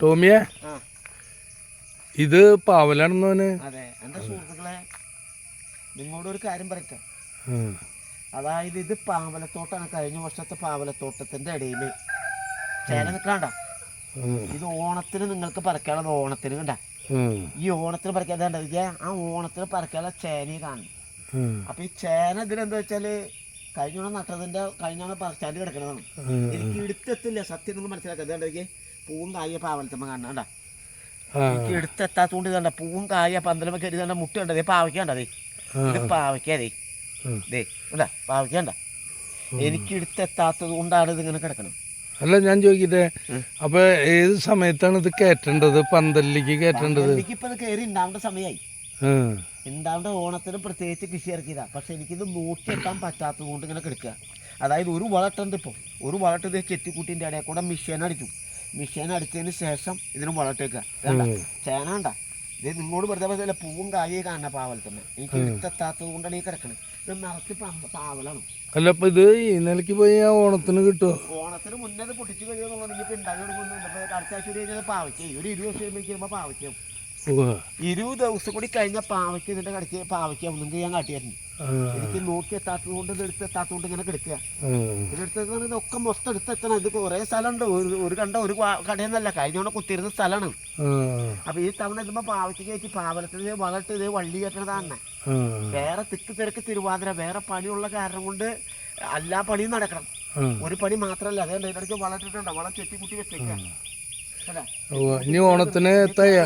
ടോമിയെ? ഇത് പാവലാണെന്നോന് അതെ എന്റെ സുഹൃത്തുക്കളെ നിങ്ങളോട് ഒരു കാര്യം പറയട്ടെ. അതായത് ഇത് പാവലത്തോട്ടാണ്. കഴിഞ്ഞ വർഷത്തെ പാവലത്തോട്ടത്തിന്റെ ഇടയിൽ ചേന നിൽക്കാണ്ട? ഇത് ഓണത്തിന് നിങ്ങൾക്ക് പറിക്കാനുള്ളത് ഓണത്തിന് കണ്ട? ഈ ഓണത്തിന് പറിക്കാതെ ആ ഓണത്തിന് പറിക്കാനുള്ള ചേനയെ കാണും അപ്പൊ ഈ ചേന ഇതിലെന്താ വെച്ചാൽ കഴിഞ്ഞ നട്ടതിന്റെ കഴിഞ്ഞ പറിച്ചാണ്ട് കിടക്കണതാണ്. എനിക്ക് ഇടുത്തെത്തില്ല സത്യം നിങ്ങൾ മനസ്സിലാക്കാം എനിക്ക് പൂവും കായ പാവലത്തമ്മ കാണണ്ട എനിക്ക് എടുത്തെത്താത്തോണ്ട് കണ്ട പൂവും കായ പന്തലമ്മ കരുതി കണ്ട മുട്ട ഉണ്ടതേ പാവയ്ക്കണ്ടതേ ഇത് പാവയ്ക്കാതേ ദേ. അല്ല പാവയ്ക്കണ്ട എനിക്ക് എടുത്തെത്താത്തത് കൊണ്ടാണ് ഇതിങ്ങനെ കിടക്കണം അല്ല ഞാൻ ചോദിക്കട്ടെ. അപ്പൊ ഏത് സമയത്താണ് ഇത് കയറ്റേണ്ടത്? പന്തലിലേക്ക് കയറ്റേണ്ടത്? എനിക്കിപ്പോ ഇത് കയറി ഉണ്ടാവേണ്ട സമയമായി. ഉണ്ടാവേണ്ട ഓണത്തിന് പ്രത്യേകിച്ച് കൃഷി ഇറക്കിയതാ. പക്ഷെ എനിക്കിത് നോക്കിയെത്താൻ പറ്റാത്തത് കൊണ്ട് ഇങ്ങനെ കിടക്കുക. അതായത് ഒരു വളട്ടുണ്ട് ഇപ്പോൾ ഒരു വളട്ട് ഇത് ചെത്തിക്കുട്ടിന്റെ ഇടയിൽ കൂടെ മിഷീൻ അടിച്ചു. മിഷീൻ അടിച്ചതിന് ശേഷം ഇതിന് വേണ്ട ചേന ഉണ്ട ഇത് നിങ്ങളോട് വെറുതെ പറഞ്ഞ പൂവും കായേ കാണുന്ന പാവൽ തന്നെ. എനിക്ക് എടുത്തെത്താത്തത് കൊണ്ടാണ് ഈ കിടക്കണത്. ഇത് നിറച്ച് പാവലാണ്. അല്ല അപ്പൊ ഇത് ഈ നിലയ്ക്ക് പോയി ആ ഓണത്തിന് കിട്ടുമോ ഓണത്തിന് മുന്നേ പൊട്ടിച്ചു കഴിയുമെന്നുള്ളത് ഇനിയിപ്പോൾ ഉണ്ടാക്കി കൊടുക്കുന്നുണ്ട്. ഇപ്പോൾ അടുത്ത ആഴ്ച കഴിഞ്ഞാൽ പാവയ്ക്ക്. ഒരു ഇരുപത് ദിവസം കഴിയുമ്പോൾ പാവയ്ക്കും ഉവ്വ. ഇരുപത് ദിവസം കൂടി കഴിഞ്ഞ പാവയ്ക്ക് ഇതിന്റെ കിടക്കിയ പാവയ്ക്ക് ഒന്നും ഞാൻ കാട്ടിയായിരുന്നു. എനിക്ക് നോക്കി എത്താത്തത് കൊണ്ട് ഇത് എടുത്ത് എത്താത്തത് കൊണ്ട് ഇങ്ങനെ കിടക്കുക. ഇതെടുത്തത് ഇതൊക്കെ മൊത്തം എടുത്തെത്തണം ഇത് കുറെ സ്ഥലമുണ്ട്. ഒരു ഒരു കണ്ട ഒരു കടയെന്നല്ല. കഴിഞ്ഞ തവണ കുത്തിയിരുന്ന സ്ഥലമാണ്. അപ്പൊ ഈ തവണ ഇതുമ്പോ പാവയ്ക്ക് കയറ്റി പാവലത്തിന് വളർത്ത് ഇത് വള്ളി ആ. വേറെ തിക്ക് തിരക്ക് തിരുവാതിര വേറെ പണിയുള്ള കാരണം കൊണ്ട് എല്ലാ പണിയും നടക്കണം. ഒരു പണി മാത്രമല്ല. അതേ ഇടയ്ക്ക് വളർത്തിട്ടുണ്ടോ വളം ചെത്തിക്കുട്ടി വെച്ചേക്കാം. അല്ലേ? ഉവ്വ. ഇനി ഓണത്തിന് തയ്യാ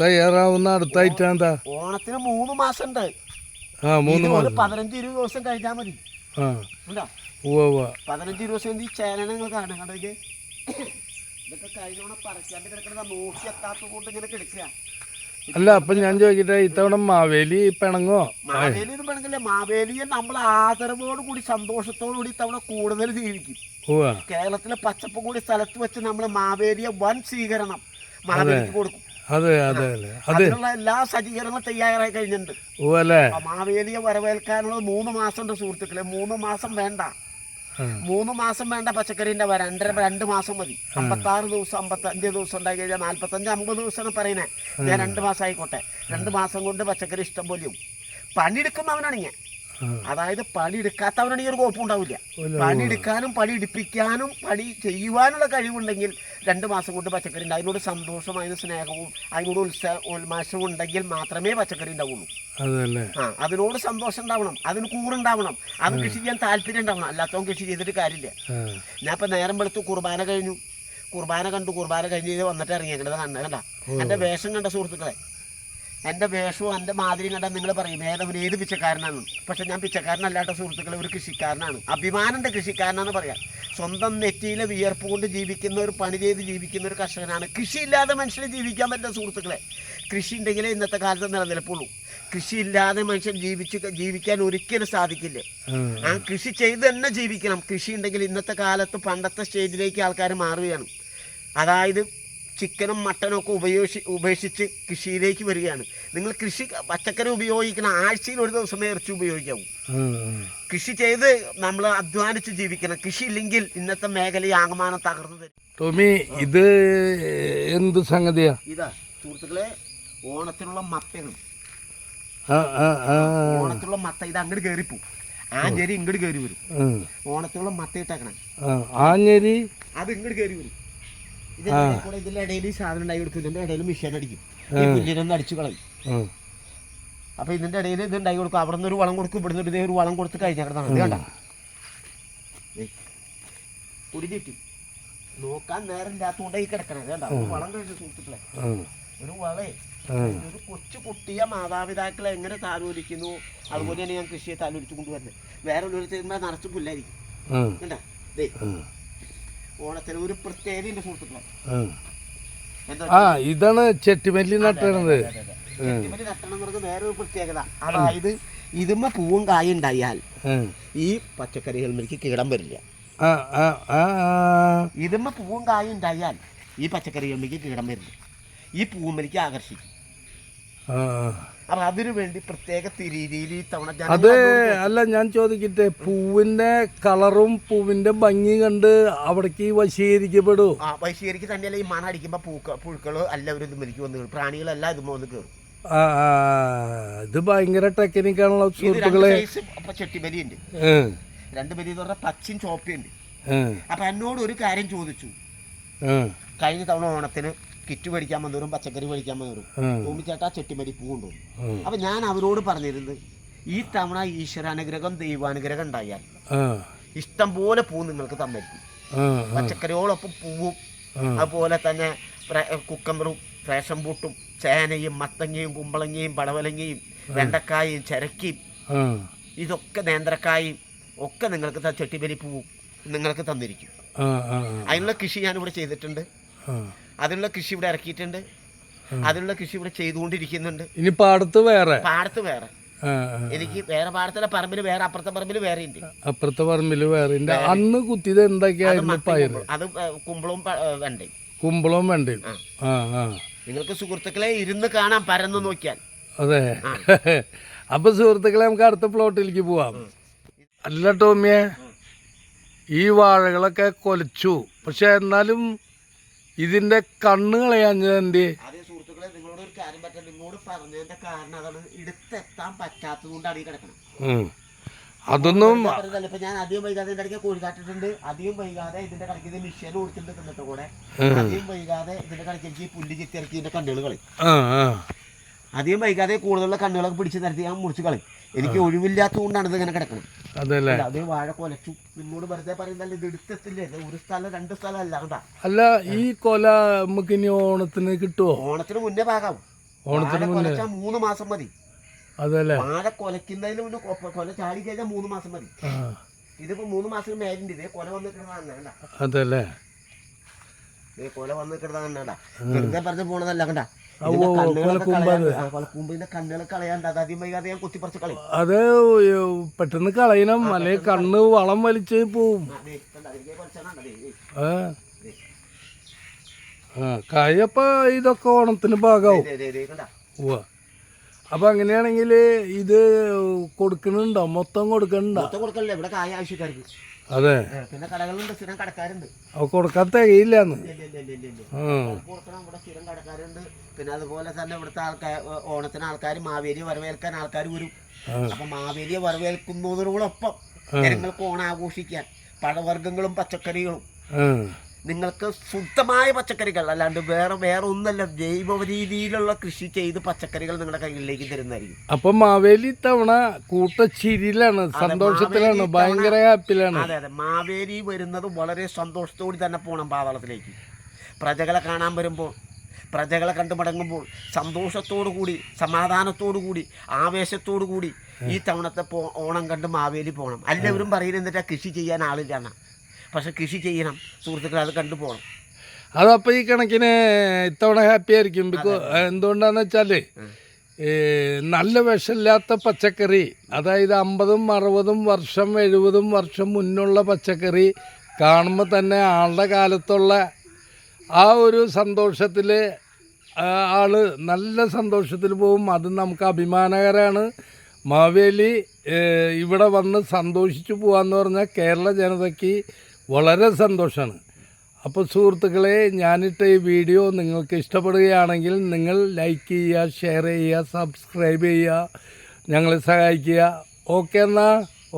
തയ്യാറാവുന്ന അടുത്ത എന്താ ഓണത്തിന് മൂന്ന് മാസം ഉണ്ട് ആ മൂന്ന് മാസം. പതിനഞ്ച് ഇരുപത് ദിവസം കഴിഞ്ഞാൽ മതി. ആ. പതിനഞ്ച് ഇരുപത് ദിവസം ഈ ചേന നിങ്ങൾ കാണുക കണ്ടോ ഇതൊക്കെ കഴിഞ്ഞോണം പറിക്കാണ്ട് കിടക്കണ നോക്കി എത്താത്ത ഇങ്ങനെ കിടക്കുക. അല്ല അപ്പൊ ഞാൻ ചോദിക്കട്ടെ ഇത്തവണ മാവേലി പിണങ്ങോ? മാവേലി പറഞ്ഞില്ലേ മാവേലിയെ നമ്മൾ ആദരവോട് കൂടി സന്തോഷത്തോടു കൂടി ഇത്തവണ കൂടുതൽ ജീവിക്കും. കേരളത്തിലെ പച്ചപ്പ് കൂടി സ്ഥലത്ത് വെച്ച് നമ്മൾ മാവേലിയെ വൻ സ്വീകരണം മാവേലിക്ക് കൊടുക്കും. അതെ അതെ അല്ലേ അതെ. അതിനുള്ള എല്ലാ സജ്ജീകരണങ്ങളും തയ്യാറായി കഴിഞ്ഞിട്ടുണ്ട്. അല്ലേ? മാവേലിയെ വരവേൽക്കാനുള്ള മൂന്ന് മാസം ഉണ്ട് സുഹൃത്തുക്കളെ. മൂന്ന് മാസം വേണ്ട. മൂന്ന് മാസം വേണ്ട പച്ചക്കറിന്റെ വര. രണ്ടര രണ്ട് മാസം മതി. അമ്പത്താറ് ദിവസം അമ്പത്തഞ്ച് ദിവസം ഉണ്ടായി കഴിഞ്ഞാൽ നാല്പത്തഞ്ച് അമ്പത് ദിവസമാണ് പറയുന്നത് ഞാൻ രണ്ട് മാസം ആയിക്കോട്ടെ രണ്ട് മാസം കൊണ്ട് പച്ചക്കറി ഇഷ്ടം പോലെയും പണിയെടുക്കുന്നവനാണ് ഞാൻ. അതായത് പണി ഈ ഒരു കുഴപ്പമുണ്ടാവില്ല പണി എടുക്കാനും പണി എടുപ്പിക്കാനും പണി ചെയ്യുവാനുള്ള കഴിവുണ്ടെങ്കിൽ രണ്ട് മാസം കൊണ്ട് പച്ചക്കറി ഉണ്ട് അതിനോട് സന്തോഷം അതിന് സ്നേഹവും അതിനോട് ഉത്സാഹ ഉന്മാഷവും ഉണ്ടെങ്കിൽ മാത്രമേ പച്ചക്കറി ഉണ്ടാവുള്ളൂ. ആ അതിനോട് സന്തോഷം ഉണ്ടാവണം. അതിന് കൂറുണ്ടാവണം അത് കൃഷി ചെയ്യാൻ താല്പര്യം ഉണ്ടാവണം. അല്ലാത്തവൻ കൃഷി ചെയ്തിട്ട് കാര്യമില്ല. ഞാൻ ഇപ്പൊ നേരം വെളുത്ത് കുർബാന കഴിഞ്ഞു. കുർബാന കണ്ടു. കുർബാന കഴിഞ്ഞ് വന്നിട്ട് ഇറങ്ങിയേക്കണത് കണ്ട. കണ്ട എന്റെ വേഷം കണ്ട സുഹൃത്തുക്കളെ എന്റെ വേഷവും എന്റെ മാതിരിയും കണ്ടാൽ നിങ്ങൾ പറയും ഏതവൻ ഏത് പിച്ചക്കാരനാണ്? പക്ഷെ ഞാൻ പിച്ചക്കാരനല്ലാത്ത സുഹൃത്തുക്കളെ ഒരു കൃഷിക്കാരനാണ്. അഭിമാനന്റെ കൃഷിക്കാരനാണെന്ന് പറയാം. സ്വന്തം നെറ്റിയിലെ വിയർപ്പ് കൊണ്ട് ജീവിക്കുന്ന ഒരു പണി ചെയ്ത് ജീവിക്കുന്ന ഒരു കർഷകനാണ്. കൃഷിയില്ലാതെ മനുഷ്യന് ജീവിക്കാൻ പറ്റുന്ന സുഹൃത്തുക്കളെ. കൃഷി ഉണ്ടെങ്കിലേ ഇന്നത്തെ കാലത്ത് നിലനിൽപ്പുള്ളൂ. കൃഷിയില്ലാതെ മനുഷ്യൻ ജീവിച്ച് ജീവിക്കാൻ ഒരിക്കലും സാധിക്കില്ല. ആ കൃഷി ചെയ്ത് തന്നെ ജീവിക്കണം. കൃഷി ഉണ്ടെങ്കിൽ ഇന്നത്തെ കാലത്ത് പണ്ടത്തെ സ്റ്റേജിലേക്ക് ആൾക്കാർ മാറുകയാണ്. അതായത് ചിക്കനും മട്ടനും ഒക്കെ ഉപയോഗിച്ച് ഉപേക്ഷിച്ച് കൃഷിയിലേക്ക് വരികയാണ്. നിങ്ങൾ കൃഷി പച്ചക്കറി ഉപയോഗിക്കണം ആഴ്ചയിൽ ഒരു ദിവസമേ ഇറച്ചി ഉപയോഗിക്കാവൂ. കൃഷി ചെയ്ത് നമ്മൾ അധ്വാനിച്ച് ജീവിക്കണം. കൃഷി ഇല്ലെങ്കിൽ ഇന്നത്തെ മേഖല ആകമാനം തകർന്നു തരും. ടോമി ഇത് എന്ത് സംഗതിയാ? ഇതാ സുഹൃത്തുക്കളെ ഓണത്തിനുള്ള മത്തയാണ്. ഓണത്തിലുള്ള മത്ത ഇത് അങ്ങോട്ട് കയറിപ്പോ ആഞ്ഞേരി ഞെരി ഇങ്ങോട്ട് കയറി വരും ഓണത്തിനുള്ള മത്ത ഇട്ടേക്കണം. ആഞ്ഞരി? അത് ഇങ്ങോട്ട് കയറി വരും. ഇതിന്റെ ഇടയിൽ സാധനം ഉണ്ടായി കൊടുക്കും. ഇതിന്റെ ഇടയിൽ മിഷീൻ അടിക്കും. ഈ പുല്ലിനൊന്ന് അടിച്ചു കളയും. അപ്പൊ ഇതിന്റെ ഇടയിൽ ഇത് ഉണ്ടായി കൊടുക്കും. അവിടെ നിന്ന് ഒരു വളം കൊടുക്കും. ഇവിടെ നിന്ന് ഒരു വളം കൊടുത്ത് കഴിഞ്ഞാൽ കണ്ട? കുടി ചുറ്റി നോക്കാൻ നേരം ഇല്ലാത്തതുകൊണ്ട് ഈ കിടക്കണത്. കണ്ട? ഒരു വളം കഴിച്ചു സുഹൃത്തുക്കളെ. ഒരു വളേ. ഒരു കൊച്ചു കുട്ടിയെ മാതാപിതാക്കളെ എങ്ങനെ താലോലിക്കുന്നു? അതുപോലെ തന്നെ ഞാൻ കൃഷിയെ താലോലിച്ചു കൊണ്ടുവരുന്നത്. വേറെ ഒരു നിറച്ചു പുല്ലായിരിക്കും. ആ. ഓണത്തിന് ഒരു പ്രത്യേകതയുണ്ട് സുഹൃത്തുക്കളെ. ആ. ഇതാണ് ചെട്ടിമല്ലി നട്ടണത്. ചെട്ടിമല്ലി നട്ടണം എന്ന് വേറൊരു പ്രത്യേകത. അതായത് ഇതുമ്മ പൂവും കായ ഉണ്ടായാൽ. ഈ പച്ചക്കറികളിലേക്ക് കീടം വരില്ല. ഇതുമ്മ പൂവും കായ ഉണ്ടായാൽ ഈ പച്ചക്കറികളിലേക്ക് കീടം വരില്ല. ഈ പൂവുമ്മലേക്ക് ആകർഷിക്കും. അപ്പൊ അതിന് വേണ്ടി പ്രത്യേക രീതിയിൽ തവണ അത് അല്ല ഞാൻ ചോദിക്കട്ടെ പൂവിന്റെ കളറും പൂവിന്റെ ഭംഗി കണ്ട് അവിടേക്ക് വശീകരിക്കപ്പെടും ആ വശീകരിക്ക് തന്നെയല്ല ഈ മണ അടിക്കുമ്പോൾ പൂക്ക പുഴുക്കളോ അല്ല ഇത് മരിക്കും വന്ന് കയറും പ്രാണികളെല്ലാം ഇതുമ്പോൾ വന്ന് കയറും. ഇത് ഭയങ്കര ടെക്നിക്കാണല്ലോ സുഹൃത്തുക്കളെ. ചെട്ടിബലി ഉണ്ട് രണ്ട് ബലി എന്ന് പറഞ്ഞാൽ പച്ചയും ചോപ്പയുണ്ട് അപ്പൊ എന്നോട് ഒരു കാര്യം ചോദിച്ചു. കഴിഞ്ഞ തവണ ഓണത്തിന് കിറ്റ് മേടിക്കാൻ വന്നവരും പച്ചക്കറി മേടിക്കാൻ വന്നവരും. ഏ, തോന്നിച്ചേട്ടാ ചെട്ടിമരി പൂ കൊണ്ടുവന്നു. അപ്പൊ ഞാൻ അവരോട് പറഞ്ഞിരുന്നത് ഈ തവണ ഈശ്വരാനുഗ്രഹം ദൈവാനുഗ്രഹം ഉണ്ടായാൽ ഇഷ്ടം പോലെ പൂ നിങ്ങൾക്ക് തന്നിരിക്കും. പച്ചക്കറിയോടൊപ്പം പൂവും അതുപോലെ തന്നെ കുക്കമ്പറും റേഷൻ ബൂട്ടും ചേനയും മത്തങ്ങയും കുമ്പളങ്ങയും പടവലങ്ങയും വെണ്ടക്കായും ചരക്കയും ഇതൊക്കെ നേന്ത്രക്കായും ഒക്കെ നിങ്ങൾക്ക് ചെട്ടിപ്പരി പൂവും നിങ്ങൾക്ക് തന്നിരിക്കും. അതിനുള്ള കൃഷി ഞാനിവിടെ ചെയ്തിട്ടുണ്ട്. അതിനുള്ള കൃഷി ഇവിടെ ഇറക്കിയിട്ടുണ്ട്. അതിനുള്ള കൃഷി ഇവിടെ ചെയ്തുകൊണ്ടിരിക്കുന്നുണ്ട്. ഇനി പാടത്ത് വേറെ? പാടത്ത് വേറെ. എനിക്ക് വേറെ പാടത്തല്ല പറമ്പിൽ വേറെ അപ്പുറത്തെ പറമ്പിൽ വേറെ ഉണ്ട്. അപ്പുറത്തെ പറമ്പിൽ വേറെ ഉണ്ട്. അന്ന് കുത്തിയത് എന്തൊക്കെയായിരുന്നു പയറ്? അത് കുമ്പളവും വേണ്ട വെണ്ടയും. കുമ്പളവും വേണ്ട നിങ്ങൾക്ക് സുഹൃത്തുക്കളെ ഇരുന്ന് കാണാം പരന്ന് നോക്കിയാൽ. അതെ. അപ്പൊ സുഹൃത്തുക്കളെ നമുക്ക് അടുത്ത പ്ലോട്ടിലേക്ക് പോവാം. അല്ല ടോമിയെ ഈ വാഴകളൊക്കെ കൊലച്ചു. പക്ഷെ എന്നാലും ഇതിന്റെ കണ്ണുകൾ കളയാഞ്ഞത് എന്ത് ആദ്യം സുഹൃത്തുക്കളെ നിങ്ങളോട് ഒരു കാര്യം പറ്റാൻ നിങ്ങളോട് പറഞ്ഞതിന്റെ കാരണം അതാണ് എടുത്തെത്താൻ പറ്റാത്തത് കൊണ്ടാണ് ഈ കിടക്കണം ഉം. അതൊന്നും കോഴിക്കാട്ടിട്ടുണ്ട് ഇപ്പൊ ഞാൻ അധികം വൈകാതെ ഇതിന്റെ ഇടയ്ക്ക് കോഴി കാട്ടിട്ടുണ്ട് അധികം വൈകാതെ ഇതിന്റെ കടയ്ക്ക് ഇത് ഓടിച്ചിട്ടുണ്ട് തിന്നിട്ട് കൂടെ. അധികം വൈകാതെ ഇതിന്റെ കടയ്ക്ക് എനിക്ക് പുല്ല് ഇതിന്റെ കണ്ണുകൾ ആ. അധികം വൈകാതെ കൂടുതലുള്ള കണ്ണുകളൊക്കെ പിടിച്ച് നിരത്തി ഞാൻ മുറിച്ച് കളയും. എനിക്ക് ഒഴിവില്ലാത്ത കൊണ്ടാണ് ഇത് ഇങ്ങനെ കിടക്കണം അത് വാഴ കൊലച്ചു. നിന്നോട് വെറുതെ പറയുന്നല്ല ഇത് എടുത്തെത്തില്ലേ? ഒരു സ്ഥലം രണ്ട് സ്ഥലം അല്ല കണ്ടാ? അല്ല ഈ കൊല നമുക്ക് ഇനി ഓണത്തിന് കിട്ടുമോ ഓണത്തിന് മുന്നേ പാകാവും. ഓണത്തിന് വാഴ മൂന്ന്. മാസം മതി. അതല്ലേ? വാഴ കൊലക്കുന്നതിന് മുന്നേ കൊല ചാടി കഴിഞ്ഞാൽ മൂന്ന് മാസം മതി. ഇതിപ്പോ മൂന്ന് മാസം മേലിന്റെ ഇതേ കൊല വന്നിട്ടുള്ളതാണ് അതല്ലേ? കൊല വന്നിട്ടുള്ളതാണ് വെറുതെ പറഞ്ഞു പോണതല്ല കണ്ട? കൊലക്കൂമ്പിന്റെ കണ്ണുകൾ കളയാണ്ട് അത് അധികം വൈകാതെ ഞാൻ കുത്തിപ്പറിച്ച് കളയും. അത് പെട്ടെന്ന് കളയണം. അല്ലെ കണ്ണ് വളം വലിച്ച് പോവും. ആ, കായപ്പ ഇതൊക്കെ ഓണത്തിന് ഭാഗമാവും. ഉവ്വ. അപ്പൊ അങ്ങനെയാണെങ്കിൽ ഇത് കൊടുക്കണുണ്ടോ? മൊത്തം കൊടുക്കണുണ്ടോ? മൊത്തം ഇവിടെ കായ ആവശ്യക്കാർക്ക്. അതെ. പിന്നെ കടകളുണ്ട് സ്ഥിരം കടക്കാരുണ്ട്. കൊടുക്കാൻ തികയില്ലാന്ന്. സ്ഥിരം കടക്കാരുണ്ട്. പിന്നെ അതുപോലെ തന്നെ ഇവിടുത്തെ ആൾക്കാർ ഓണത്തിന് ആൾക്കാർ മാവേലിയെ വരവേൽക്കാൻ ആൾക്കാർ വരും. അപ്പൊ മാവേലിയെ വരവേൽക്കുന്നതോടൊപ്പം ജനങ്ങൾക്ക് ഓണം ആഘോഷിക്കാൻ പഴവർഗങ്ങളും പച്ചക്കറികളും നിങ്ങൾക്ക് ശുദ്ധമായ പച്ചക്കറികൾ അല്ലാണ്ട് വേറെ വേറെ ഒന്നല്ല ജൈവ രീതിയിലുള്ള കൃഷി ചെയ്ത് പച്ചക്കറികൾ നിങ്ങളുടെ കയ്യിലേക്ക് തരുന്നതായിരിക്കും. അപ്പൊ മാവേലി തവണ കൂട്ടച്ചിരിയിലാണ് സന്തോഷത്തിലാണ് ഭയങ്കര ഹാപ്പിയിലാണ്. അതെ അതെ മാവേലി വരുന്നത് വളരെ സന്തോഷത്തോടെ തന്നെ പോകണം പാതാളത്തിലേക്ക്. പ്രജകളെ കാണാൻ വരുമ്പോൾ പ്രജകളെ കണ്ടു മടങ്ങുമ്പോൾ സന്തോഷത്തോടു കൂടി സമാധാനത്തോടു കൂടി ആവേശത്തോടു കൂടി ഈ തവണത്തെ ഓണം കണ്ട് മാവേലി പോകണം എല്ലാവരും പറയുന്നത് എന്നിട്ട് കൃഷി ചെയ്യാൻ ആളില്ലാണ് പക്ഷെ കൃഷി ചെയ്യണം. സുഹൃത്തുക്കൾ അത് കണ്ടു പോകണം അതപ്പോ ഈ കണക്കിന് ഇത്തവണ ഹാപ്പി ആയിരിക്കും. ബിക്കോ എന്തുകൊണ്ടാന്ന് വെച്ചാൽ നല്ല വിഷമില്ലാത്ത പച്ചക്കറി അതായത് അമ്പതും അറുപതും വർഷം എഴുപതും വർഷം മുന്നുള്ള പച്ചക്കറി കാണുമ്പോൾ തന്നെ ആളുടെ കാലത്തുള്ള ആ ഒരു സന്തോഷത്തിൽ ആൾ നല്ല സന്തോഷത്തിൽ പോകും. അത് നമുക്ക് അഭിമാനകരമാണ് മാവേലി ഇവിടെ വന്ന് സന്തോഷിച്ചു പോകാമെന്ന് പറഞ്ഞാൽ കേരള ജനതയ്ക്ക് വളരെ സന്തോഷമാണ് അപ്പോൾ സുഹൃത്തുക്കളെ ഞാനിട്ട ഈ വീഡിയോ നിങ്ങൾക്ക് ഇഷ്ടപ്പെടുകയാണെങ്കിൽ നിങ്ങൾ ലൈക്ക് ചെയ്യുക ഷെയർ ചെയ്യുക സബ്സ്ക്രൈബ് ചെയ്യുക ഞങ്ങളെ സഹായിക്കുക. ഓക്കെ എന്നാൽ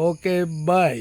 ഓക്കെ ബൈ